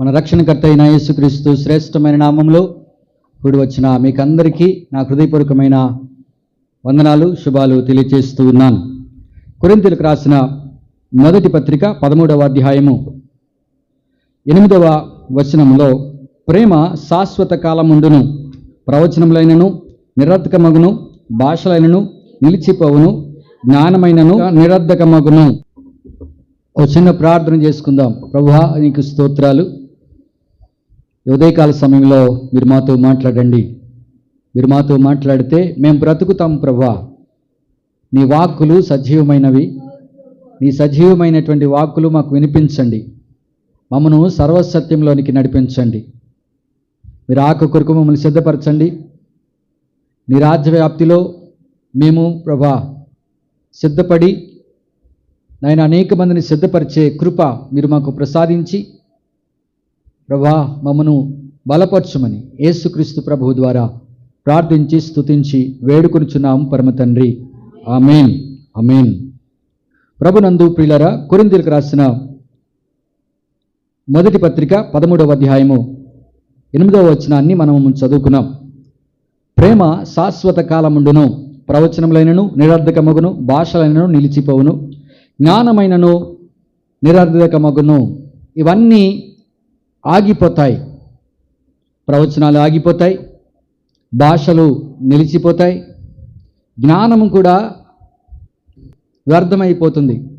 మన రక్షణకర్త అయిన యేసుక్రీస్తు శ్రేష్టమైన నామంలో కూడి వచ్చిన మీకందరికీ నా హృదయపూర్వకమైన వందనాలు శుభాలు తెలియజేస్తూ ఉన్నాను. కొరింతలకు రాసిన మొదటి పత్రిక పదమూడవ అధ్యాయము ఎనిమిదవ వచనంలో ప్రేమ శాశ్వత కాలముండును ప్రవచనములైనను నిరర్ధకమగును భాషలైనను నిలిచిపోవును జ్ఞానమైనను నిరర్ధకమగును ఒక చిన్న ప్రార్థన చేసుకుందాం. ప్రభువా నీకు స్తోత్రాలు. ఉదయకాల సమయంలో మీరు మాతో మాట్లాడండి. మీరు మాతో మాట్లాడితే మేము బ్రతుకుతాం ప్రభా. నీ వాక్కులు సజీవమైనవి. నీ సజీవమైనటువంటి వాక్కులు మాకు వినిపించండి. మమ్మను సర్వసత్యంలోనికి నడిపించండి. మీరు ఆకు కొరకు మమ్మల్ని సిద్ధపరచండి. నీ రాజ్యవ్యాప్తిలో మేము ప్రభా సిద్ధపడి నాయన అనేక మందిని సిద్ధపరిచే కృప మీరు మాకు ప్రసాదించి ప్రభా మమ్మను బలపరచమని యేసుక్రీస్తు ప్రభువు ద్వారా ప్రార్థించి స్తుతించి వేడుకొనుచున్నాం పరమ తండ్రి. ఆమెన్. అమేన్ ప్రభునందు ప్రియులరా కొరిందీలకు రాసిన మొదటి పత్రిక పదమూడవ అధ్యాయము ఎనిమిదవ వచనాన్ని మనము చదువుకున్నాం. ప్రేమ శాశ్వత కాలముండును ప్రవచనములైనను నిరర్ధకమగును భాషలైనను నిలిచిపోవును జ్ఞానమైనను నిరర్ధకమగును. ఇవన్నీ ఆగిపోతాయి. ప్రవచనాలు ఆగిపోతాయి. భాషలు నిలిచిపోతాయి. జ్ఞానము కూడా వ్యర్థమైపోతుంది.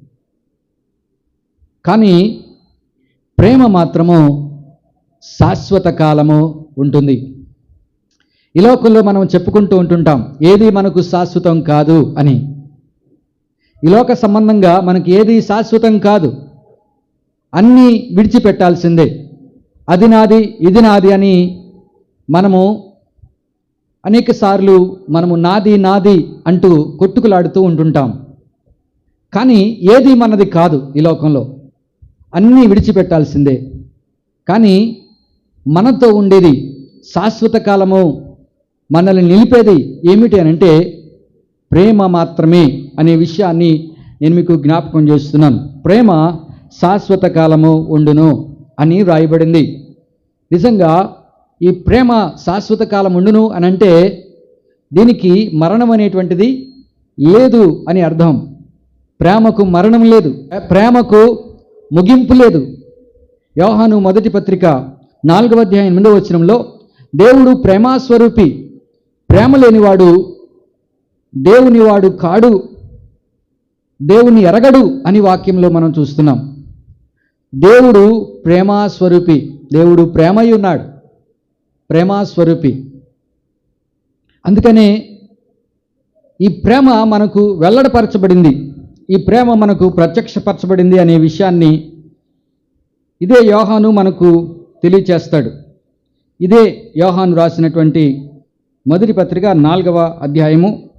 కానీ ప్రేమ మాత్రము శాశ్వత కాలము ఉంటుంది. ఈ లోకంలో మనం చెప్పుకుంటూ ఉంటుంటాం ఏది మనకు శాశ్వతం కాదు అని. ఈ లోక సంబంధంగా మనకి ఏది శాశ్వతం కాదు. అన్నీ విడిచిపెట్టాల్సిందే. అది నాది ఇది నాది అని మనము అనేక సార్లు మనము నాది నాది అంటూ కొట్టుకులాడుతూ ఉంటుంటాం. కానీ ఏది మనది కాదు ఈ లోకంలో. అన్నీ విడిచిపెట్టాల్సిందే. కానీ మనతో ఉండేది శాశ్వత కాలము మనల్ని నిలిపేది ఏమిటి అని అంటే ప్రేమ మాత్రమే అనే విషయాన్ని నేను మీకు జ్ఞాపకం చేస్తున్నాను. ప్రేమ శాశ్వత కాలము ఉండును. అని వ్రాయబడింది. నిజంగా ఈ ప్రేమ శాశ్వత కాలం ఉండును అని అంటే దీనికి మరణం అనేటువంటిది లేదు అని అర్థం. ప్రేమకు మరణం లేదు. ప్రేమకు ముగింపు లేదు. యోహాను మొదటి పత్రిక నాలుగవ అధ్యాయం ఎనిమిదవ వచనంలో దేవుడు ప్రేమాస్వరూపి ప్రేమ లేనివాడు దేవుని వాడు కాడు దేవుని ఎరగడు అని వాక్యంలో మనం చూస్తున్నాం. దేవుడు ప్రేమాస్వరూపి. దేవుడు ప్రేమై ఉన్నాడు. ప్రేమాస్వరూపి. అందుకనే ఈ ప్రేమ మనకు వెల్లడపరచబడింది. ఈ ప్రేమ మనకు ప్రత్యక్షపరచబడింది అనే విషయాన్ని ఇదే యోహాను మనకు తెలియచేస్తాడు. ఇదే యోహాను రాసినటువంటి మొదటి పత్రిక నాలుగవ అధ్యాయము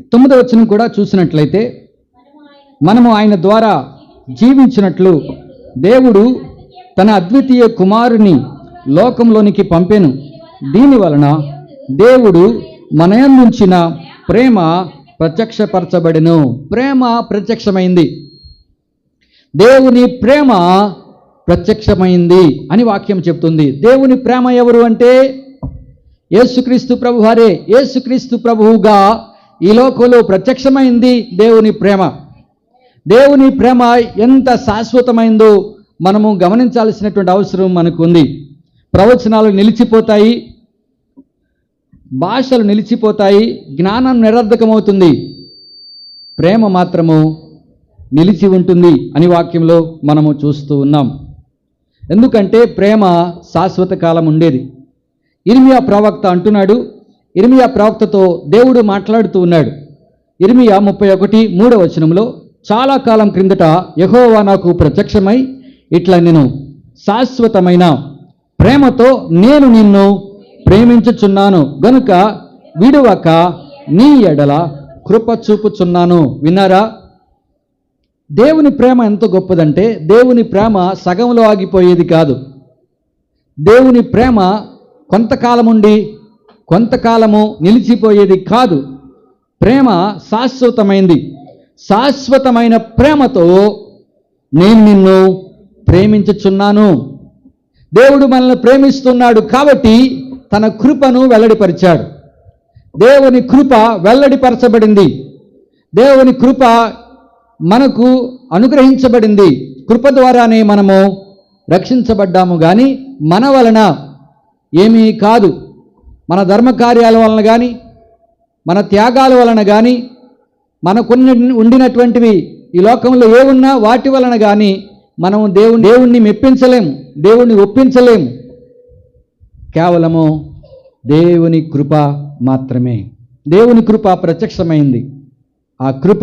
తొమ్మిదవ వచనం కూడా చూసినట్లయితే మనము ఆయన ద్వారా జీవించినట్లు దేవుడు తన అద్వితీయ కుమారుని లోకంలోనికి పంపెను. దీని వలన దేవుడు మనయందుంచిన ప్రేమ ప్రత్యక్షపరచబడెను. ప్రేమ ప్రత్యక్షమైంది. దేవుని ప్రేమ ప్రత్యక్షమైంది అని వాక్యం చెప్తుంది. దేవుని ప్రేమ ఎవరు అంటే? యేసుక్రీస్తు ప్రభువారే. యేసుక్రీస్తు ప్రభువుగా ఈ లోకంలో ప్రత్యక్షమైంది దేవుని ప్రేమ. దేవుని ప్రేమ ఎంత శాశ్వతమైందో మనము గమనించాల్సినటువంటి అవసరం మనకు ఉంది ప్రవచనాలు నిలిచిపోతాయి భాషలు నిలిచిపోతాయి జ్ఞానం నిరర్ధకమవుతుంది. ప్రేమ మాత్రము నిలిచి ఉంటుంది అని వాక్యంలో మనము చూస్తూ ఉన్నాం. ఎందుకంటే ప్రేమ శాశ్వత కాలం ఉండేది. ఇర్మియా ప్రవక్త అంటున్నాడు ఇర్మియా ప్రవక్తతో దేవుడు మాట్లాడుతూ ఉన్నాడు. ఇర్మియా ముప్పై ఒకటి మూడవ వచనంలో చాలా కాలం క్రిందట యహోవా నాకు ప్రత్యక్షమై ఇట్లా నేను శాశ్వతమైన ప్రేమతో నేను నిన్ను ప్రేమించుచున్నాను. గనుక విడువక నీ ఎడల కృప చూపుచున్నాను. విన్నారా? దేవుని ప్రేమ ఎంత గొప్పదంటే దేవుని ప్రేమ సగంలో ఆగిపోయేది కాదు. దేవుని ప్రేమ కొంతకాలం ఉండి కొంతకాలము నిలిచిపోయేది కాదు. ప్రేమ శాశ్వతమైంది. శాశ్వతమైన ప్రేమతో నేను నిన్ను ప్రేమించుచున్నాను. దేవుడు మనల్ని ప్రేమిస్తున్నాడు కాబట్టి తన కృపను వెల్లడిపరిచాడు. దేవుని కృప వెల్లడిపరచబడింది. దేవుని కృప మనకు అనుగ్రహించబడింది. కృప ద్వారానే మనము రక్షించబడ్డాము కానీ మన వలన ఏమీ కాదు. మన ధర్మకార్యాల వలన కానీ మన త్యాగాల వలన కానీ మనకున్న ఉండినటువంటివి ఈ లోకంలో ఏమున్నా వాటి వలన కానీ మనం దేవుని దేవుణ్ణి మెప్పించలేము దేవుణ్ణి ఒప్పించలేము కేవలము దేవుని కృప మాత్రమే. దేవుని కృప ప్రత్యక్షమైంది. ఆ కృప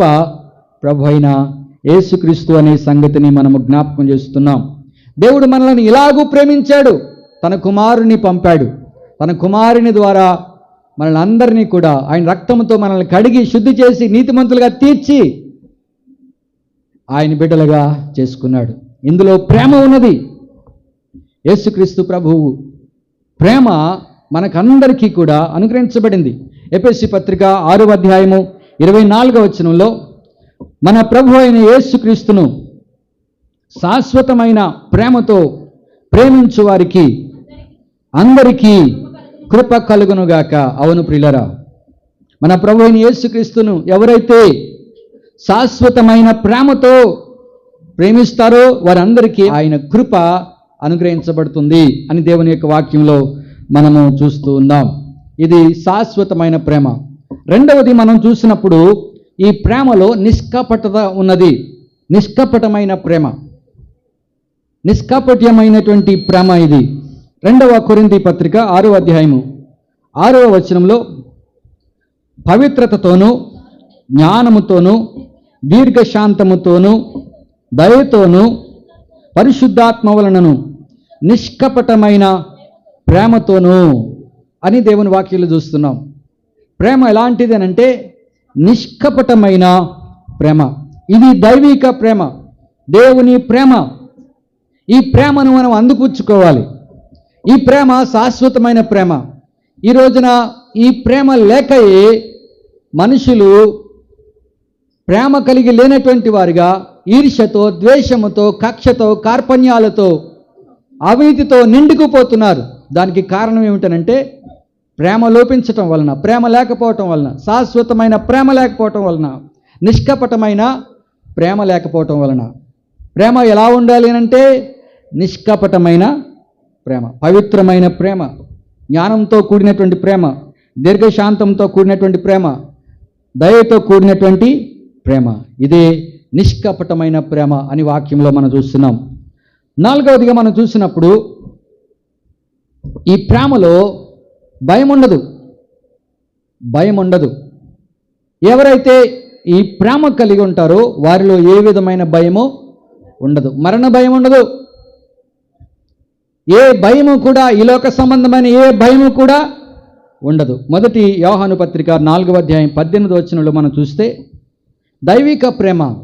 ప్రభు అయిన యేసుక్రీస్తు అనే సంగతిని మనము జ్ఞాపకం చేస్తున్నాం. దేవుడు మనల్ని ఇలాగూ ప్రేమించాడు. తన కుమారుని పంపాడు. తన కుమారుని ద్వారా మనల్ని అందరినీ కూడా ఆయన రక్తంతో మనల్ని కడిగి శుద్ధి చేసి నీతిమంతులుగా తీర్చి ఆయన బిడ్డలుగా చేసుకున్నాడు. ఇందులో ప్రేమ ఉన్నది. యేసుక్రీస్తు ప్రభువు ప్రేమ మనకందరికీ కూడా అనుగ్రహించబడింది. ఎపిఎస్సి పత్రిక ఆరో అధ్యాయము ఇరవై నాలుగవ వచనంలో మన ప్రభు అయిన యేసుక్రీస్తును శాశ్వతమైన ప్రేమతో ప్రేమించు వారికి అందరికీ కృప కలుగునుగాక. అవును ప్రిలరా మన ప్రభు అయిన యేసుక్రీస్తును ఎవరైతే శాశ్వతమైన ప్రేమతో ప్రేమిస్తారో వారందరికీ ఆయన కృప అనుగ్రహించబడుతుంది అని దేవుని యొక్క వాక్యంలో మనము చూస్తూ ఉన్నాం. ఇది శాశ్వతమైన ప్రేమ. రెండవది మనం చూసినప్పుడు ఈ ప్రేమలో నిష్కపటత ఉన్నది. నిష్కపటమైన ప్రేమ. నిష్కపట్యమైనటువంటి ప్రేమ ఇది. రెండవ కొరింది పత్రిక ఆరో అధ్యాయము. ఆరవ వచనంలో పవిత్రతతోనూ జ్ఞానముతోనూ దీర్ఘశాంతముతోనూ దయతోనూ పరిశుద్ధాత్మ వలనను నిష్కపటమైన ప్రేమతోనూ అని దేవుని వాక్యాలు చూస్తున్నాం. ప్రేమ ఎలాంటిది అని అంటే నిష్కపటమైన ప్రేమ. ఇది దైవిక ప్రేమ. దేవుని ప్రేమ. ఈ ప్రేమను మనం అందుకూర్చుకోవాలి ఈ ప్రేమ శాశ్వతమైన ప్రేమ. ఈ రోజున ఈ ప్రేమ లేకయే మనుషులు ప్రేమ కలిగి లేనటువంటి వారిగా ఈర్ష్యతో ద్వేషముతో కక్షతో కార్పణ్యాలతో అవినీతితో నిండుకుపోతున్నారు. దానికి కారణం ఏమిటనంటే ప్రేమ లోపించటం వలన ప్రేమ లేకపోవటం వలన శాశ్వతమైన ప్రేమ లేకపోవటం వలన నిష్కపటమైన ప్రేమ లేకపోవటం వలన. ప్రేమ ఎలా ఉండాలి అంటే నిష్కపటమైన ప్రేమ పవిత్రమైన ప్రేమ జ్ఞానంతో కూడినటువంటి ప్రేమ దీర్ఘశాంతంతో కూడినటువంటి ప్రేమ దయతో కూడినటువంటి ప్రేమ. ఇదే నిష్కపటమైన ప్రేమ అని వాక్యంలో మనం చూస్తున్నాం. నాలుగవదిగా మనం చూసినప్పుడు ఈ ప్రేమలో భయం ఉండదు భయం ఉండదు ఎవరైతే ఈ ప్రేమ కలిగి ఉంటారో వారిలో ఏ విధమైన భయము ఉండదు. మరణ భయం ఉండదు ఏ భయము కూడా ఈ లోక సంబంధమైన ఏ భయము కూడా ఉండదు. మొదటి యోహాను పత్రిక నాలుగవ అధ్యాయం పద్దెనిమిది వచనంలో మనం చూస్తే దైవిక ప్రేమ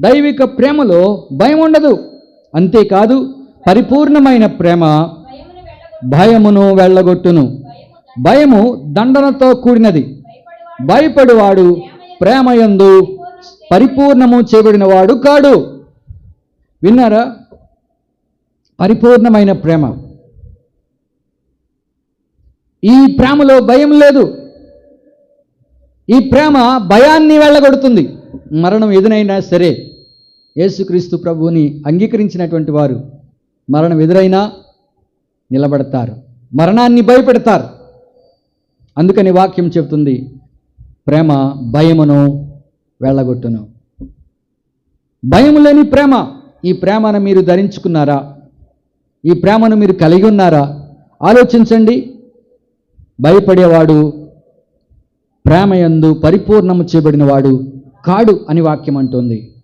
దైవిక ప్రేమలో భయం ఉండదు. అంతేకాదు పరిపూర్ణమైన ప్రేమ భయమును వెళ్ళగొట్టును. భయము దండనతో కూడినది. భయపడువాడు ప్రేమయందు పరిపూర్ణము చేయబడినవాడు కాడు. విన్నారా? పరిపూర్ణమైన ప్రేమ. ఈ ప్రేమలో భయం లేదు. ఈ ప్రేమ భయాన్ని వెళ్ళగొడుతుంది. మరణం ఎదురైనా సరే యేసుక్రీస్తు ప్రభువుని అంగీకరించినటువంటి వారు మరణం ఎదురైనా నిలబడతారు. మరణాన్ని భయపెడతారు. అందుకని వాక్యం చెబుతుంది ప్రేమ భయమును వెళ్ళగొట్టును. భయం లేని ప్రేమ ఈ ప్రేమను మీరు ధరించుకున్నారా? ఈ ప్రేమను మీరు కలిగి ఉన్నారా? ఆలోచించండి. భయపడేవాడు ప్రేమయందు పరిపూర్ణము చేయబడిన వాడు కాడు అని వాక్యం అంటుంది.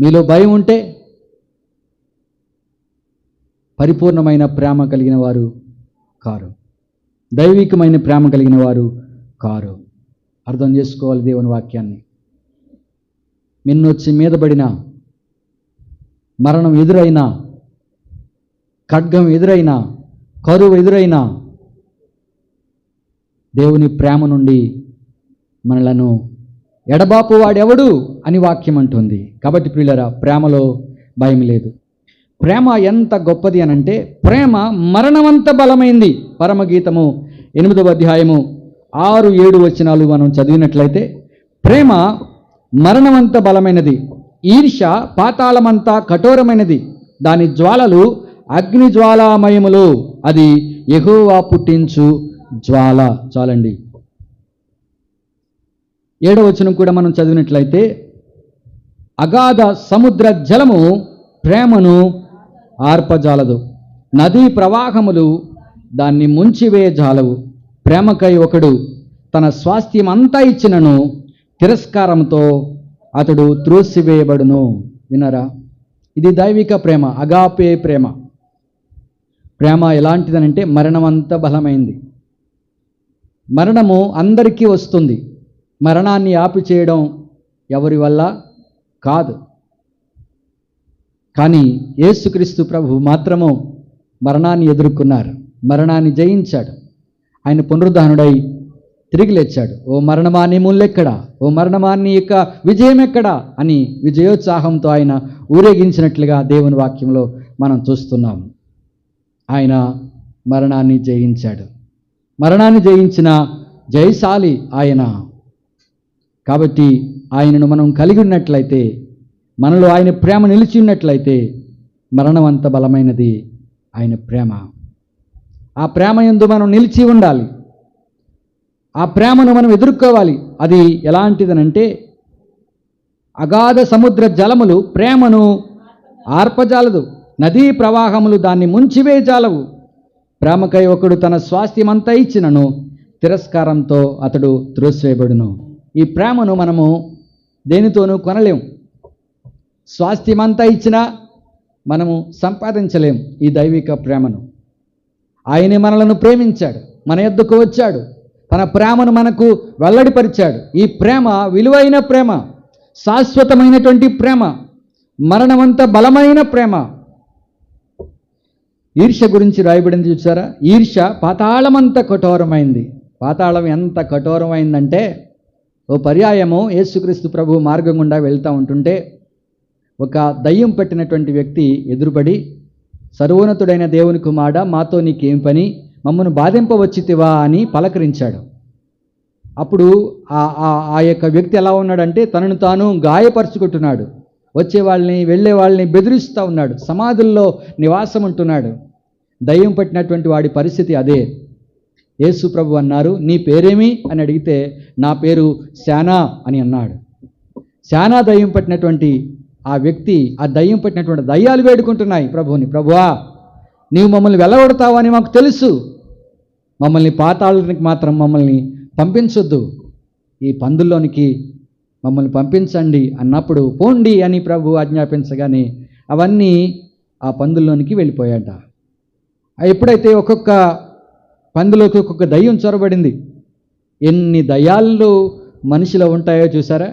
మీలో భయం ఉంటే పరిపూర్ణమైన ప్రేమ కలిగిన వారు కారు. దైవికమైన ప్రేమ కలిగిన వారు కారు. అర్థం చేసుకోవాలి దేవుని వాక్యాన్ని. నిన్నొచ్చి మీద పడిన మరణం ఎదురైనా ఖడ్గం ఎదురైనా కరువు ఎదురైనా దేవుని ప్రేమ నుండి మనలను ఎడబాపు వాడెవడు అని వాక్యం అంటుంది. కాబట్టి ప్రియులరా ప్రేమలో భయం లేదు. ప్రేమ ఎంత గొప్పది అనంటే ప్రేమ మరణమంత బలమైంది. పరమగీతము ఎనిమిదవ అధ్యాయము ఆరు ఏడు వచనాలు మనం చదివినట్లయితే ప్రేమ మరణమంత బలమైనది. ఈర్ష పాతాళమంతా కఠోరమైనది. దాని జ్వాలలు అగ్ని జ్వాలామయములు అది ఎహోవా పుట్టించు జ్వాల. చాలండి. ఏడవ వచనం కూడా మనం చదివినట్లయితే అగాధ సముద్ర జలము ప్రేమను ఆర్పజాలదు. నదీ ప్రవాహములు దాన్ని ముంచివేయజాలవు ప్రేమకై ఒకడు తన స్వాస్థ్యం అంతా ఇచ్చినను తిరస్కారంతో అతడు త్రోసివేయబడును. వినరా ఇది దైవిక ప్రేమ అగాపే ప్రేమ. ప్రేమ ఎలాంటిదనంటే మరణం అంత బలమైంది. మరణము అందరికీ వస్తుంది. మరణాన్ని ఆపి చేయడం ఎవరి వల్ల? కాదు. కానీ యేసుక్రీస్తు ప్రభు మాత్రము మరణాన్ని ఎదుర్కొన్నారు. మరణాన్ని జయించాడు. ఆయన పునరుద్ధానుడై తిరిగి లేచాడు. ఓ మరణమాని ముళ్ళెక్కడ ఓ మరణమాన్ని యొక్క విజయం ఎక్కడా అని విజయోత్సాహంతో ఆయన ఊరేగించినట్లుగా దేవుని వాక్యంలో మనం చూస్తున్నాం. ఆయన మరణాన్ని జయించాడు. మరణాన్ని జయించిన జయశాలి ఆయన. కాబట్టి ఆయనను మనం కలిగి ఉన్నట్లయితే మనలో ఆయన ప్రేమ నిలిచి ఉన్నట్లయితే మరణం అంత బలమైనది ఆయన ప్రేమ. ఆ ప్రేమ ఎందు మనం నిలిచి ఉండాలి. ఆ ప్రేమను మనం ఎదుర్కోవాలి. అది ఎలాంటిదనంటే అగాధ సముద్ర జలములు ప్రేమను ఆర్పజాలదు. నదీ ప్రవాహములు దాన్ని ముంచివే చాలవు ప్రేమకై ఒకడు తన స్వాస్థ్యమంతా ఇచ్చినను తిరస్కారంతో అతడు త్రోసివేయబడును. ఈ ప్రేమను మనము దేనితోనూ కొనలేము స్వాస్థ్యమంతా ఇచ్చినా మనము సంపాదించలేం ఈ దైవిక ప్రేమను. ఆయనే మనలను ప్రేమించాడు మన యొద్దకు వచ్చాడు తన ప్రేమను మనకు వెల్లడిపరిచాడు. ఈ ప్రేమ విలువైన ప్రేమ శాశ్వతమైనటువంటి ప్రేమ మరణమంత బలమైన ప్రేమ ఈర్ష్య గురించి రాయబడింది చూసారా? ఈర్ష్య పాతాళమంత కఠోరమైంది. పాతాళం ఎంత కఠోరమైందంటే ఓ పర్యాయము యేసుక్రీస్తు ప్రభు మార్గం గుండా వెళ్తూ ఉంటుంటే ఒక దయ్యం పట్టినటువంటి వ్యక్తి ఎదురుపడి సర్వోన్నతుడైన దేవుని కుమాడ మాతో నీకేం పని? మమ్మను బాధింపవచ్చితివా? అని పలకరించాడు. అప్పుడు ఆ ఆ- ఆ యొక్క వ్యక్తి ఎలా ఉన్నాడంటే తనను తాను గాయపరుచుకుంటున్నాడు. వచ్చే వాళ్ళని వెళ్ళే వాళ్ళని బెదిరిస్తూ ఉన్నాడు. సమాధుల్లో నివాసం ఉంటున్నాడు దయ్యం పట్టినటువంటి వాడి పరిస్థితి అదే. యేసు ప్రభు అన్నారు నీ పేరేమి? అని అడిగితే నా పేరు శానా అని అన్నాడు. శానా దయ్యం పట్టినటువంటి ఆ వ్యక్తి ఆ దయ్యం పట్టినటువంటి దయ్యాలు వేడుకుంటున్నాయి. ప్రభువుని ప్రభువా నీవు మమ్మల్ని వెళ్ళగొడతావు అని మాకు తెలుసు. మమ్మల్ని పాతాళానికి మాత్రం మమ్మల్ని పంపించొద్దు. ఈ పందుల్లోనికి మమ్మల్ని పంపించండి అన్నప్పుడు పోండి అని ప్రభు ఆజ్ఞాపించగానే అవన్నీ ఆ పందుల్లోనికి వెళ్ళిపోయాట. ఎప్పుడైతే ఒక్కొక్క పందులోకి ఒక్కొక్క దయ్యం చొరబడింది ఎన్ని దయ్యాలు మనిషిలో ఉంటాయో చూసారా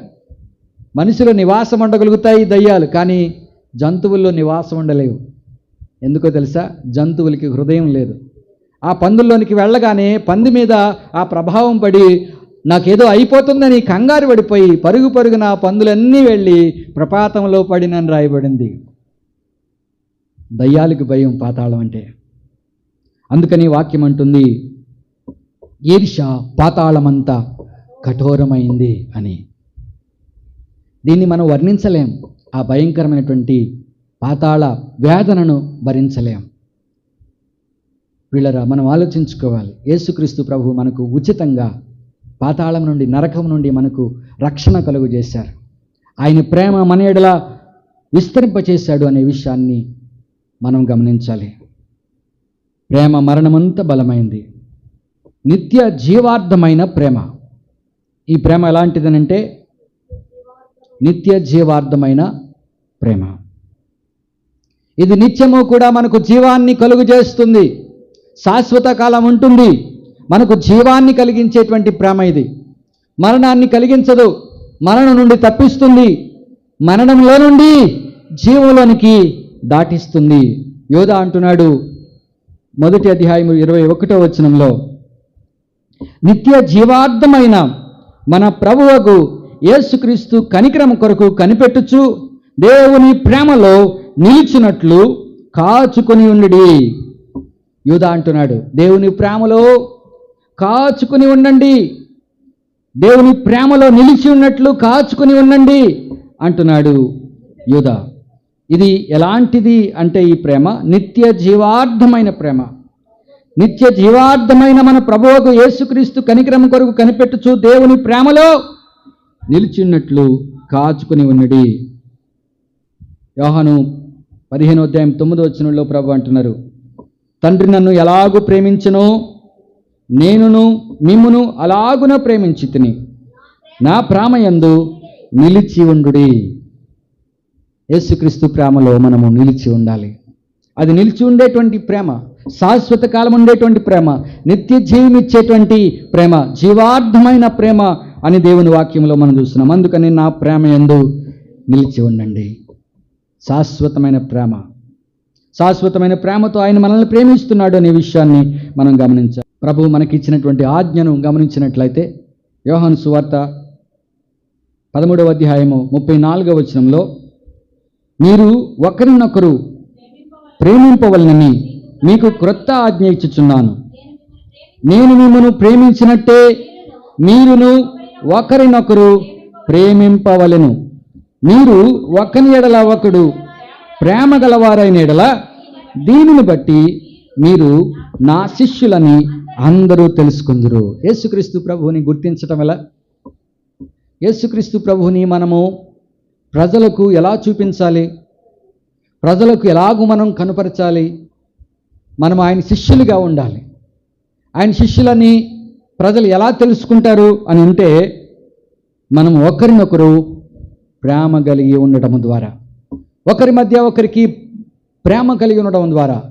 మనిషిలో నివాసం ఉండగలుగుతాయి దయ్యాలు కానీ జంతువుల్లో నివాసం ఉండలేవు. ఎందుకో తెలుసా? జంతువులకి హృదయం లేదు. ఆ పందుల్లోనికి వెళ్ళగానే పంది మీద ఆ ప్రభావం పడి నాకేదో అయిపోతుందని కంగారు పడిపోయి పరుగు పరుగున పందులన్నీ వెళ్ళి ప్రపాతంలో పడినని రాయబడింది. దయ్యాలకు భయం పాతాళం అంటే. అందుకని వాక్యం అంటుంది ఈర్ష పాతాళమంతా కఠోరమైంది అని. దీన్ని మనం వర్ణించలేం. ఆ భయంకరమైనటువంటి పాతాళ వేదనను భరించలేం. వీళ్ళరా మనం ఆలోచించుకోవాలి. యేసుక్రీస్తు ప్రభు మనకు ఉచితంగా పాతాళం నుండి నరకం నుండి మనకు రక్షణ కలుగు చేశారు ఆయన ప్రేమ మన ఎడల విస్తరింపచేశాడు అనే విషయాన్ని మనం గమనించాలి. ప్రేమ మరణమంత బలమైంది. నిత్య జీవార్థమైన ప్రేమ. ఈ ప్రేమ ఎలాంటిదనంటే నిత్య జీవార్థమైన ప్రేమ. ఇది నిత్యము కూడా మనకు జీవాన్ని కలుగు చేస్తుంది శాశ్వత కాలం ఉంటుంది. మనకు జీవాన్ని కలిగించేటువంటి ప్రేమ ఇది. మరణాన్ని కలిగించదు. మరణం నుండి తప్పిస్తుంది. మరణంలో నుండి జీవంలోనికి దాటిస్తుంది. యోధ అంటున్నాడు మొదటి అధ్యాయం ఇరవై ఒకటో వచనంలో నిత్య జీవార్థమైన మన ప్రభువకు యేసుక్రీస్తు కనికరం కొరకు కనిపెట్టుచు దేవుని ప్రేమలో నిలిచినట్లు కాచుకొని ఉండి యూదా అంటున్నాడు దేవుని ప్రేమలో కాచుకుని ఉండండి. దేవుని ప్రేమలో నిలిచి ఉన్నట్లు కాచుకుని ఉండండి అంటున్నాడు యూదా. ఇది ఎలాంటిది అంటే ఈ ప్రేమ? నిత్య జీవార్థమైన ప్రేమ. నిత్య జీవార్థమైన మన ప్రభువుకు యేసుక్రీస్తు కనికరం కొరకు కనిపెట్టుచు దేవుని ప్రేమలో నిలిచిన్నట్లు కాచుకుని ఉన్నది యోహను పదిహేను అధ్యాయం తొమ్మిదో వచ్చినలో ప్రభు అంటున్నారు తండ్రి నన్ను ఎలాగూ ప్రేమించను నేనును మిమ్మును అలాగున ప్రేమించి తిని నా ప్రేమయందు నిలిచి ఉండుడి. యేసుక్రీస్తు ప్రేమలో మనము నిలిచి ఉండాలి. అది నిలిచి ఉండేటువంటి ప్రేమ శాశ్వత కాలం ఉండేటువంటి ప్రేమ నిత్య జీవం ఇచ్చేటువంటి ప్రేమ జీవార్థమైన ప్రేమ అని దేవుని వాక్యంలో మనం చూస్తున్నాం. అందుకని నా ప్రేమ ఎందు నిలిచి ఉండండి. శాశ్వతమైన ప్రేమ. శాశ్వతమైన ప్రేమతో ఆయన మనల్ని ప్రేమిస్తున్నాడు అనే విషయాన్ని మనం గమనించాలి. ప్రభువు మనకి ఇచ్చినటువంటి ఆజ్ఞను గమనించినట్లయితే యోహాను సువార్త పదమూడవ అధ్యాయము ముప్పై నాలుగవ వచనంలో మీరు ఒకరినొకరు ప్రేమింపవలనని మీకు క్రొత్త ఆజ్ఞ ఇచ్చుచున్నాను. నేను మిమ్మను ప్రేమించినట్టే మీరును ఒకరినొకరు ప్రేమింపవలెను. మీరు ఒకని ఎడల ఒకడు ప్రేమ గలవారైన ఎడల దీనిని బట్టి మీరు నా శిష్యులని అందరూ తెలుసుకుందరు. యేసుక్రీస్తు ప్రభువుని గుర్తించటం ఎలా? యేసుక్రీస్తు ప్రభువుని మనము ప్రజలకు ఎలా చూపించాలి? ప్రజలకు ఎలాగూ మనం కనపరచాలి? మనం ఆయన శిష్యులుగా ఉండాలి. ఆయన శిష్యులని ప్రజలు ఎలా తెలుసుకుంటారు అని అంటే మనం ఒకరినొకరు ప్రేమ కలిగి ఉండటం ద్వారా ఒకరి మధ్య ఒకరికి ప్రేమ కలిగి ఉండడం ద్వారా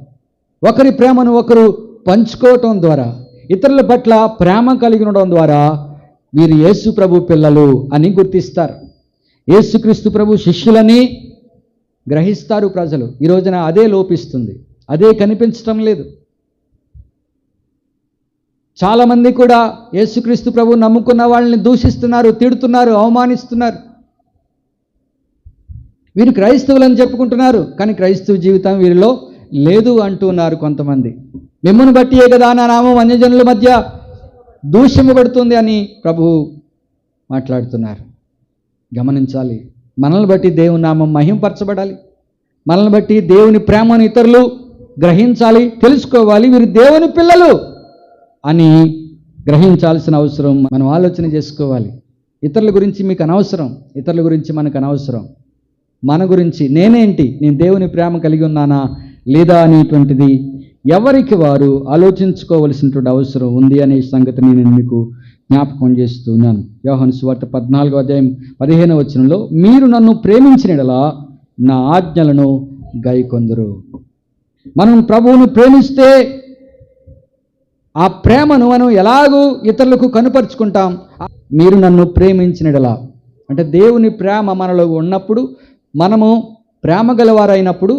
ఒకరి ప్రేమను ఒకరు పంచుకోవటం ద్వారా ఇతరుల పట్ల ప్రేమ కలిగి ఉండడం ద్వారా వీరు యేసు ప్రభు పిల్లలు అని గుర్తిస్తారు. యేసుక్రీస్తు ప్రభు శిష్యులని గ్రహిస్తారు ప్రజలు. ఈ రోజున అదే లోపిస్తుంది. అదే కనిపించటం లేదు. చాలామంది కూడా యేసుక్రీస్తు ప్రభు నమ్ముకున్న వాళ్ళని దూషిస్తున్నారు తిడుతున్నారు అవమానిస్తున్నారు. వీరు క్రైస్తవులని చెప్పుకుంటున్నారు కానీ క్రైస్తవ జీవితం వీరిలో లేదు అంటున్నారు కొంతమంది. మిమ్మల్ని బట్టియే కదా నా నామం అన్యజనుల మధ్య దూషింపబడుతుంది అని ప్రభువు మాట్లాడుతున్నారు. గమనించాలి. మనల్ని బట్టి దేవుని నామం మహింపరచబడాలి. మనల్ని బట్టి దేవుని ప్రేమను ఇతరులు గ్రహించాలి తెలుసుకోవాలి. వీరు దేవుని పిల్లలు అని గ్రహించాల్సిన అవసరం మనం ఆలోచన చేసుకోవాలి. ఇతరుల గురించి మీకు అనవసరం. ఇతరుల గురించి మనకు అనవసరం. మన గురించి నేనేంటి? నేను దేవుని ప్రేమ కలిగి ఉన్నానా? లేదా అనేటువంటిది ఎవరికి వారు ఆలోచించుకోవలసినటువంటి అవసరం ఉంది అనే సంగతిని నేను మీకు జ్ఞాపకం చేస్తున్నాను. యోహన్ సువార్త పద్నాలుగో అధ్యాయం పదిహేనవ వచనంలో మీరు నన్ను ప్రేమించినలా నా ఆజ్ఞలను గైకొందరు. మనం ప్రభువును ప్రేమిస్తే ఆ ప్రేమను మనం ఎలాగూ ఇతరులకు కనుపరుచుకుంటాం. మీరు నన్ను ప్రేమించినడలా అంటే దేవుని ప్రేమ మనలో ఉన్నప్పుడు మనము ప్రేమ గలవారైనప్పుడు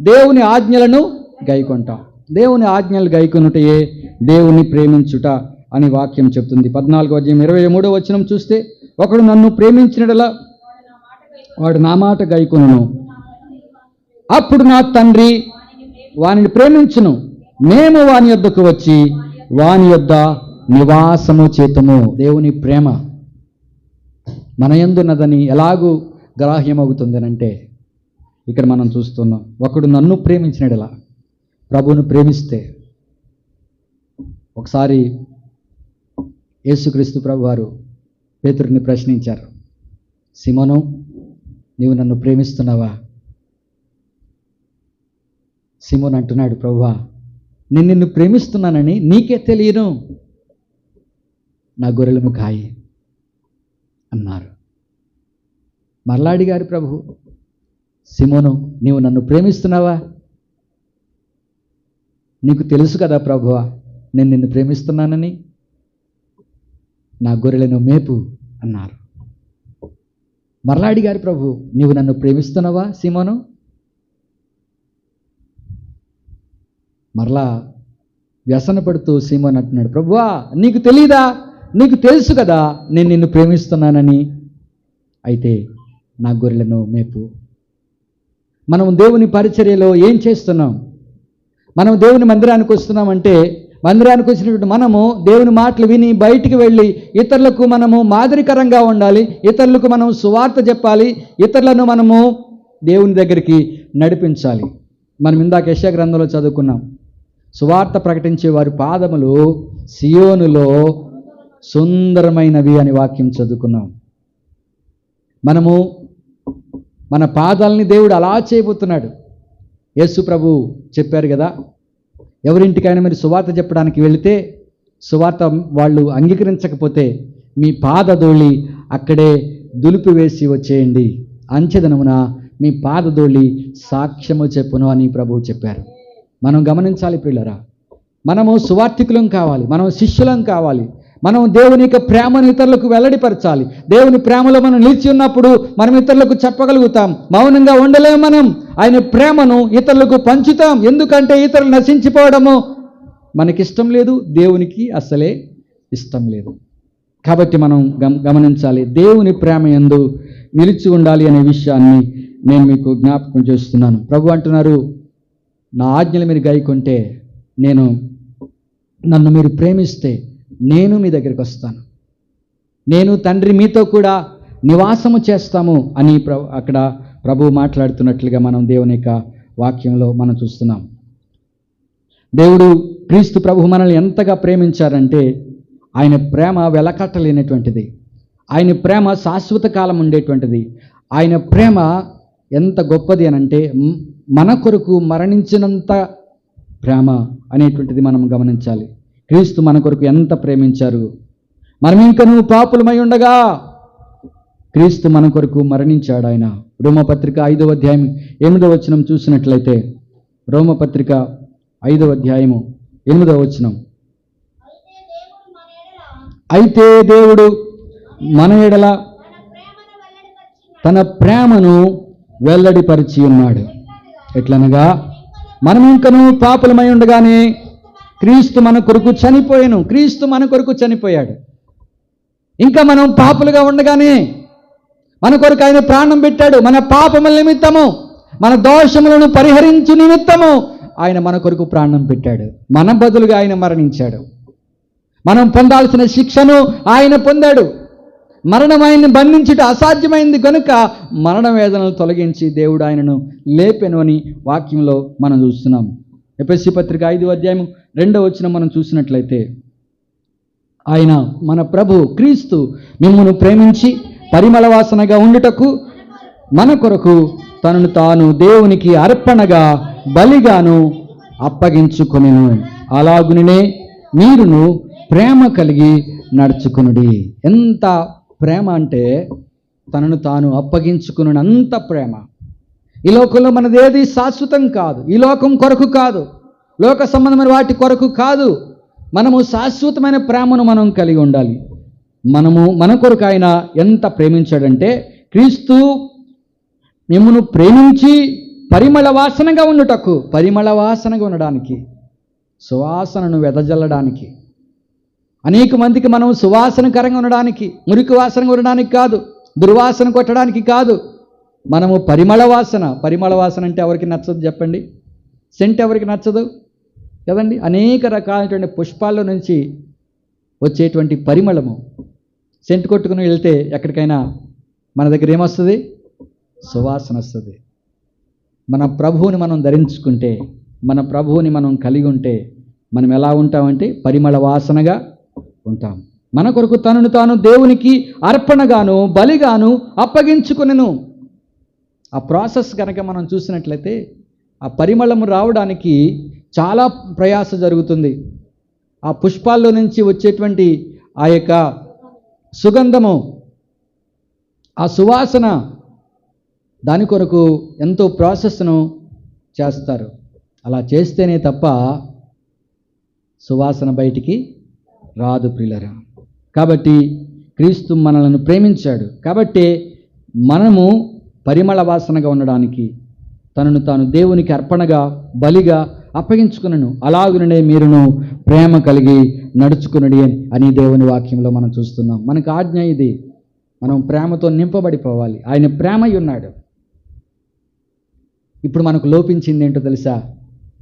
దేవుని ఆజ్ఞలను గైకొంటాం. దేవుని ఆజ్ఞలు గైకొనుటయే దేవుని ప్రేమించుట అని వాక్యం చెప్తుంది. పద్నాలుగో అధ్యాయం ఇరవై మూడో వచనం చూస్తే ఒకడు నన్ను ప్రేమించినడలా వాడు నా మాట గైకొను అప్పుడు నా తండ్రి వానిని ప్రేమించును. మేము వాని యొద్దకు వచ్చి వాని యొద్ద నివాసము చేతము. దేవుని ప్రేమ మన యందున్నదని ఎలాగూ గ్రాహ్యమవుతుందనంటే ఇక్కడ మనం చూస్తున్నాం. ఒకడు నన్ను ప్రేమించినడలా. ప్రభువును ప్రేమిస్తే ఒకసారి యేసుక్రీస్తు ప్రభు వారు పేతుడిని ప్రశ్నించారు. సిమను నీవు నన్ను ప్రేమిస్తున్నావా? సిమోన్ అంటున్నాడు ప్రభువా నేను నిన్ను ప్రేమిస్తున్నానని నీకే తెలియను. నా గొర్రెలను కాయి అన్నారు. మర్లాడిగారు ప్రభు సిమోను నీవు నన్ను ప్రేమిస్తున్నావా? నీకు తెలుసు కదా ప్రభువా నేను నిన్ను ప్రేమిస్తున్నానని. నా గొర్రెలను మేపు అన్నారు. మరలా అడిగారు ప్రభు నీవు నన్ను ప్రేమిస్తున్నావా సిమోను? మరలా వ్యసన పడుతూ సీమోన్ అంటున్నాడు ప్రభువా నీకు తెలీదా? నీకు తెలుసు కదా నేను నిన్ను ప్రేమిస్తున్నానని. అయితే నా గొర్రెలను మేపు మనం దేవుని పరిచర్యలో ఏం చేస్తున్నాం? మనం దేవుని మందిరానికి వస్తున్నామంటే మందిరానికి వచ్చినటువంటి మనము దేవుని మాటలు విని బయటికి వెళ్ళి ఇతరులకు మనము మాదిరికరంగా ఉండాలి ఇతరులకు మనం సువార్త చెప్పాలి ఇతరులను మనము దేవుని దగ్గరికి నడిపించాలి. మనం ఇందాక యశ గ్రంథంలో చదువుకున్నాం. సువార్త ప్రకటించే వారి పాదములు సియోనులో సుందరమైనవి అని వాక్యం చదువుకున్నాం. మనము మన పాదాలని దేవుడు అలా చేయబోతున్నాడు. యేసు ప్రభు చెప్పారు కదా ఎవరింటికైనా మీరు సువార్త చెప్పడానికి వెళితే సువార్త వాళ్ళు అంగీకరించకపోతే మీ పాదధూళి అక్కడే దులిపివేసి వచ్చేయండి. అంచెదనమున మీ పాదధూళి సాక్ష్యము చెప్పును అని ప్రభువు చెప్పారు. మనం గమనించాలి పిల్లరా మనము సువార్థికులం కావాలి మనం శిష్యులం కావాలి. మనం దేవుని యొక్క ప్రేమను ఇతరులకు వెల్లడిపరచాలి. దేవుని ప్రేమలో మనం నిలిచి ఉన్నప్పుడు మనం ఇతరులకు చెప్పగలుగుతాం. మౌనంగా ఉండలేము మనం. ఆయన ప్రేమను ఇతరులకు పంచుతాం. ఎందుకంటే ఇతరులు నశించిపోవడము మనకిష్టం లేదు. దేవునికి అసలే ఇష్టం లేదు. కాబట్టి మనం గమ గమనించాలి. దేవుని ప్రేమ ఎందు నిలిచి ఉండాలి అనే విషయాన్ని నేను మీకు జ్ఞాపకం చేస్తున్నాను. ప్రభు అంటున్నారు నా ఆజ్ఞలు మీరు గైకుంటే నేను నన్ను మీరు ప్రేమిస్తే నేను మీ దగ్గరికి వస్తాను. నేను తండ్రి మీతో కూడా నివాసము చేస్తాము అని ప్ర అక్కడ ప్రభువు మాట్లాడుతున్నట్లుగా మనం దేవుని యొక్క వాక్యంలో మనం చూస్తున్నాం. దేవుడు క్రీస్తు ప్రభు మనల్ని ఎంతగా ప్రేమించారంటే ఆయన ప్రేమ వెలకట్టలేనటువంటిది. ఆయన ప్రేమ శాశ్వత కాలం ఉండేటువంటిది. ఆయన ప్రేమ ఎంత గొప్పది అని అంటే మన కొరకు మరణించినంత ప్రేమ అనేటువంటిది మనం గమనించాలి. క్రీస్తు మన కొరకు ఎంత ప్రేమించారు? మనం ఇంకను పాపులమై ఉండగా క్రీస్తు మన కొరకు మరణించాడు ఆయన. రోమపత్రిక ఐదవ అధ్యాయం ఎనిమిదవ వచనం చూసినట్లయితే రోమపత్రిక ఐదవ అధ్యాయము ఎనిమిదవ వచనం. అయితే దేవుడు మన ఎడల తన ప్రేమను వెల్లడిపరిచి ఉన్నాడు. ఎట్లనగా మనం ఇంకనూ పాపులమై ఉండగానే క్రీస్తు మన కొరకు చనిపోయాను క్రీస్తు మన కొరకు చనిపోయాడు. ఇంకా మనం పాపులుగా ఉండగానే మన కొరకు ఆయన ప్రాణం పెట్టాడు మన పాపముల నిమిత్తము మన దోషములను పరిహరించు నిమిత్తము ఆయన మన కొరకు ప్రాణం పెట్టాడు. మన బదులుగా ఆయన మరణించాడు. మనం పొందాల్సిన శిక్షను ఆయన పొందాడు. మరణం ఆయన్ని బంధించుట అసాధ్యమైంది కనుక మరణ వేదనలు తొలగించి దేవుడు ఆయనను లేపెను అని వాక్యంలో మనం చూస్తున్నాం. ఎపిఎస్సి పత్రిక ఐదు అధ్యాయం రెండో వచ్చిన మనం చూసినట్లయితే ఆయన మన ప్రభు క్రీస్తు మిమ్మల్ని ప్రేమించి పరిమళ వాసనగా ఉండుటకు మన కొరకు తనను తాను దేవునికి అర్పణగా బలిగాను అప్పగించుకొనెను. అలాగునే మీరును ప్రేమ కలిగి నడుచుకునుడి. ఎంత ప్రేమ అంటే తనను తాను అప్పగించుకుని అంత ప్రేమ. ఈ లోకంలో మనదేది శాశ్వతం కాదు. ఈ లోకం కొరకు కాదు. లోక సంబంధమైన వాటి కొరకు కాదు మనము శాశ్వతమైన ప్రేమను మనం కలిగి ఉండాలి. మనము మన కొరకు ఆయన ఎంత ప్రేమించాడంటే క్రీస్తు మిమ్మను ప్రేమించి పరిమళ వాసనగా ఉండుటకు పరిమళ వాసనగా ఉండడానికి సువాసనను వెదజల్లడానికి. అనేక మందికి మనం సువాసనకరంగా ఉండడానికి మురికి వాసనగా ఉండడానికి కాదు దుర్వాసన కొట్టడానికి కాదు. మనము పరిమళ వాసన పరిమళ వాసన అంటే ఎవరికి నచ్చదు చెప్పండి? సెంట్ ఎవరికి నచ్చదు? కదండి? అనేక రకాలైనటువంటి పుష్పాల్లో నుంచి వచ్చేటువంటి పరిమళము. సెంటు కొట్టుకుని వెళ్తే ఎక్కడికైనా మన దగ్గర ఏమొస్తుంది? సువాసన వస్తుంది. మన ప్రభువుని మనం ధరించుకుంటే మన ప్రభువుని మనం కలిగి ఉంటే మనం ఎలా ఉంటామంటే పరిమళ వాసనగా ఉంటాం. మన కొరకు తనను తాను దేవునికి అర్పణగాను బలిగాను అప్పగించుకునెను. ఆ ప్రాసెస్ కనుక మనం చూసినట్లయితే ఆ పరిమళము రావడానికి చాలా ప్రయాస జరుగుతుంది. ఆ పుష్పాల్లో నుంచి వచ్చేటువంటి ఆ యొక్క సుగంధము ఆ సువాసన దాని కొరకు ఎంతో ప్రాసెస్ను చేస్తారు. అలా చేస్తేనే తప్ప సువాసన బయటికి రాదు ప్రియులరా. కాబట్టి క్రీస్తు మనలను ప్రేమించాడు. కాబట్టి మనము పరిమళ వాసనగా ఉండడానికి తనను తాను దేవునికి అర్పణగా బలిగా అప్పగించుకునను. అలాగుననే మీరును ప్రేమ కలిగి నడుచుకునడి అని- దేవుని వాక్యంలో మనం చూస్తున్నాం. మనకు ఆజ్ఞ ఇది. మనం ప్రేమతో నింపబడిపోవాలి. ఆయన ప్రేమై ఉన్నాడు. ఇప్పుడు మనకు లోపించింది ఏంటో తెలుసా?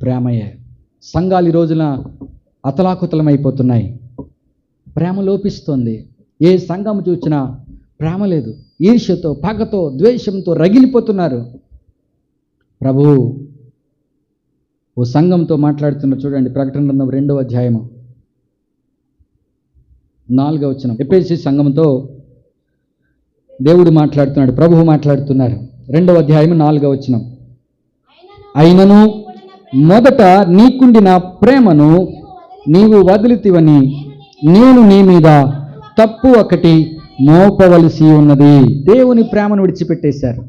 ప్రేమయే. సంఘాలు ఈ రోజున అతలాకుతలమైపోతున్నాయి. ప్రేమ లోపిస్తోంది. ఏ సంఘం చూసినా ప్రేమ లేదు. ఈర్ష్యతో పగతో ద్వేషంతో రగిలిపోతున్నారు. ప్రభు ఓ సంఘంతో మాట్లాడుతున్న చూడండి ప్రకటన గ్రంథం రెండవ అధ్యాయము. నాలుగవ వచ్చిన ఎపిసి సంఘంతో దేవుడు మాట్లాడుతున్నాడు ప్రభువు మాట్లాడుతున్నారు. రెండవ అధ్యాయం నాలుగవ వచ్చిన అయినను మొదట నీకుండిన ప్రేమను నీవు వదిలితివని నేను నీ మీద తప్పు ఒకటి మోపవలసి ఉన్నది. దేవుని ప్రేమను విడిచిపెట్టేశారు.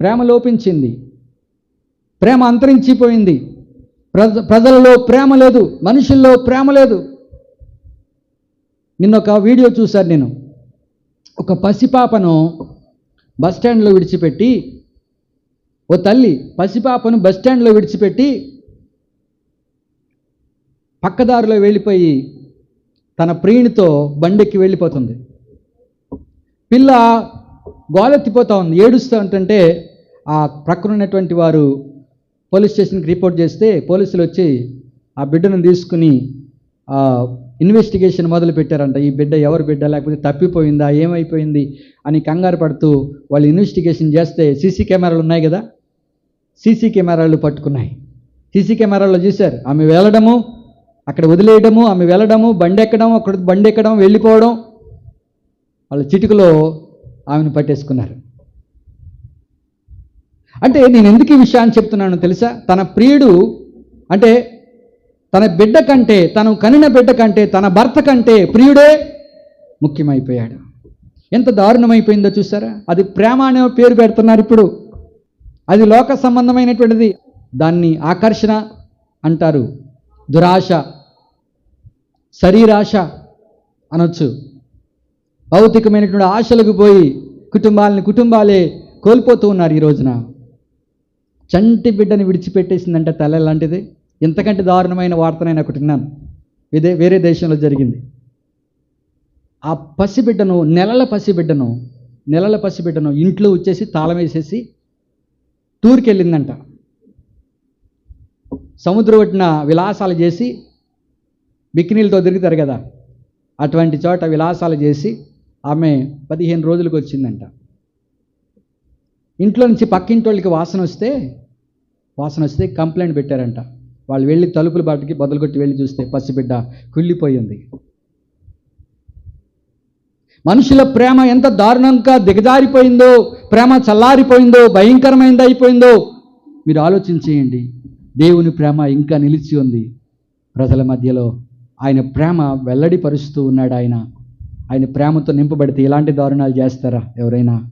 ప్రేమ లోపించింది. ప్రేమ అంతరించిపోయింది. ప్రజ ప్రజలలో ప్రేమ లేదు మనుషుల్లో ప్రేమ లేదు. నిన్న ఒక వీడియో చూశాను నేను. ఒక పసిపాపను బస్టాండ్లో విడిచిపెట్టి ఓ తల్లి పసిపాపను బస్ స్టాండ్లో విడిచిపెట్టి పక్కదారిలో వెళ్ళిపోయి తన ప్రియునితో బండెక్కి వెళ్ళిపోతుంది. పిల్ల గోలెత్తిపోతా ఉంది ఏడుస్తూ ఉంటుంటే ఆ ప్రక్కన ఉన్నటువంటి వారు పోలీస్ స్టేషన్కి రిపోర్ట్ చేస్తే పోలీసులు వచ్చి ఆ బిడ్డను తీసుకుని ఆ, ఇన్వెస్టిగేషన్ మొదలు పెట్టారంట. ఈ బిడ్డ ఎవరు బిడ్డ? లేకపోతే తప్పిపోయిందా? ఏమైపోయింది? అని కంగారు పడుతూ వాళ్ళు ఇన్వెస్టిగేషన్ చేస్తే సీసీ కెమెరాలు ఉన్నాయి కదా? సీసీ కెమెరాలు పట్టుకున్నాయి. సీసీ కెమెరాలో చూశారు. ఆమె వెళ్ళడము అక్కడ వదిలేయడము ఆమె వెళ్ళడము బండి ఎక్కడం అక్కడ బండి ఎక్కడం వెళ్ళిపోవడం. వాళ్ళ చిటికలో ఆమెను పట్టేసుకున్నారు. అంటే నేను ఎందుకు ఈ విషయాన్ని చెప్తున్నాను తెలుసా? తన ప్రియుడు అంటే తన బిడ్డ కంటే తను కనిన బిడ్డ కంటే తన భర్త కంటే ప్రియుడే ముఖ్యమైపోయాడు. ఎంత దారుణమైపోయిందో చూసారా? అది ప్రేమ అనే పేరు పెడుతున్నారు ఇప్పుడు. అది లోక సంబంధమైనటువంటిది. దాన్ని ఆకర్షణ అంటారు. దురాశ శరీరాశ అనొచ్చు. భౌతికమైనటువంటి ఆశలకు పోయి కుటుంబాలని కుటుంబాలే కోల్పోతూ ఉన్నారు ఈ రోజున. చంటి బిడ్డని విడిచిపెట్టేసిందంటే తల లాంటిది ఇంతకంటే దారుణమైన వార్త నేను ఒకటి విన్నాను. ఇదే వేరే దేశంలో జరిగింది. ఆ పసిబిడ్డను నెలల పసిబిడ్డను నెలల పసిబిడ్డను ఇంట్లో వచ్చేసి తాళం వేసేసి టూర్కి వెళ్ళిందంట సముద్రం ఒడ్డున విలాసాలు చేసి బికినీలతో తిరుగుతారు కదా అటువంటి చోట విలాసాలు చేసి ఆమె పదిహేను రోజులకు వచ్చిందంట. ఇంట్లో నుంచి పక్కింటి వాళ్ళకి వాసన వస్తే వాసన వస్తే కంప్లైంట్ పెట్టారంట. వాళ్ళు వెళ్ళి తలుపులు బాటికి బదులుగొట్టి వెళ్ళి చూస్తే పసిబిడ్డ కుళ్ళిపోయింది మనుషుల ప్రేమ ఎంత దారుణంగా దిగజారిపోయిందో ప్రేమ చల్లారిపోయిందో భయంకరమైంది అయిపోయిందో మీరు ఆలోచించేయండి. దేవుని ప్రేమ ఇంకా నిలిచి ఉంది. ప్రజల మధ్యలో ఆయన ప్రేమ వెల్లడిపరుస్తూ ఉన్నాడు ఆయన. ఆయన ప్రేమతో నింపబడితే ఇలాంటి దారుణాలు చేస్తారా ఎవరైనా?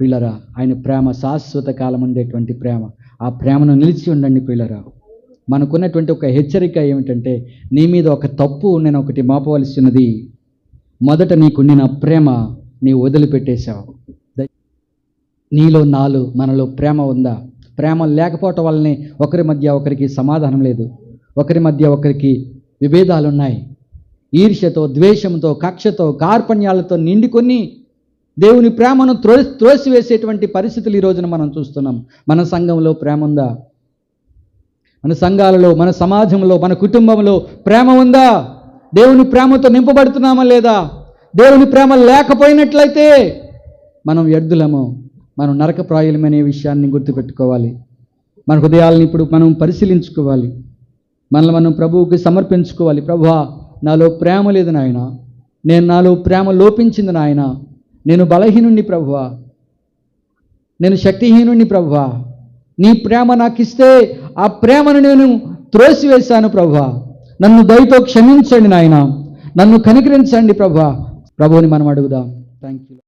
పిల్లరా ఆయన ప్రేమ శాశ్వత కాలం ఉండేటువంటి ప్రేమ. ఆ ప్రేమను నిలిచి ఉండండి పిల్లరా మనకున్నటువంటి ఒక హెచ్చరిక ఏమిటంటే నీ మీద ఒక తప్పు నేను ఒకటి మాపవలసినది. మొదట మొదట నీకుండిన ప్రేమ నీ వదిలిపెట్టేశావు. నీలో నాలు మనలో ప్రేమ ఉందా? ప్రేమ లేకపోవటం వల్లనే ఒకరి మధ్య ఒకరికి సమాధానం లేదు. ఒకరి మధ్య ఒకరికి విభేదాలు ఉన్నాయి ఈర్ష్యతో ద్వేషంతో కక్షతో కార్పణ్యాలతో నిండుకొని దేవుని ప్రేమను త్రో త్రోసివేసేటువంటి పరిస్థితులు ఈ రోజున మనం చూస్తున్నాం. మన సంఘంలో ప్రేమ ఉందా? మన సంఘాలలో మన సమాజంలో మన కుటుంబంలో ప్రేమ ఉందా? దేవుని ప్రేమతో నింపబడుతున్నామా లేదా? దేవుని ప్రేమ లేకపోయినట్లయితే మనం వ్యర్థులము. మనం నరకప్రాయులమనే విషయాన్ని గుర్తుపెట్టుకోవాలి. మన హృదయాలను ఇప్పుడు మనం పరిశీలించుకోవాలి. మనల్ని మనం ప్రభువుకి సమర్పించుకోవాలి. ప్రభు నాలో ప్రేమ లేదు నాయన. నేను నాలో ప్రేమ లోపించింది నాయన. నేను బలహీనుణ్ణి ప్రభువా. నేను శక్తిహీనుణ్ణి ప్రభువా. నీ ప్రేమ నాకు ఇస్తే ఆ ప్రేమను నేను త్రోసివేశాను ప్రభువా. నన్ను దయతో క్షమించండి నాయన. నన్ను కనికరించండి ప్రభువా. ప్రభువుని మనం అడుగుదాం. Thank you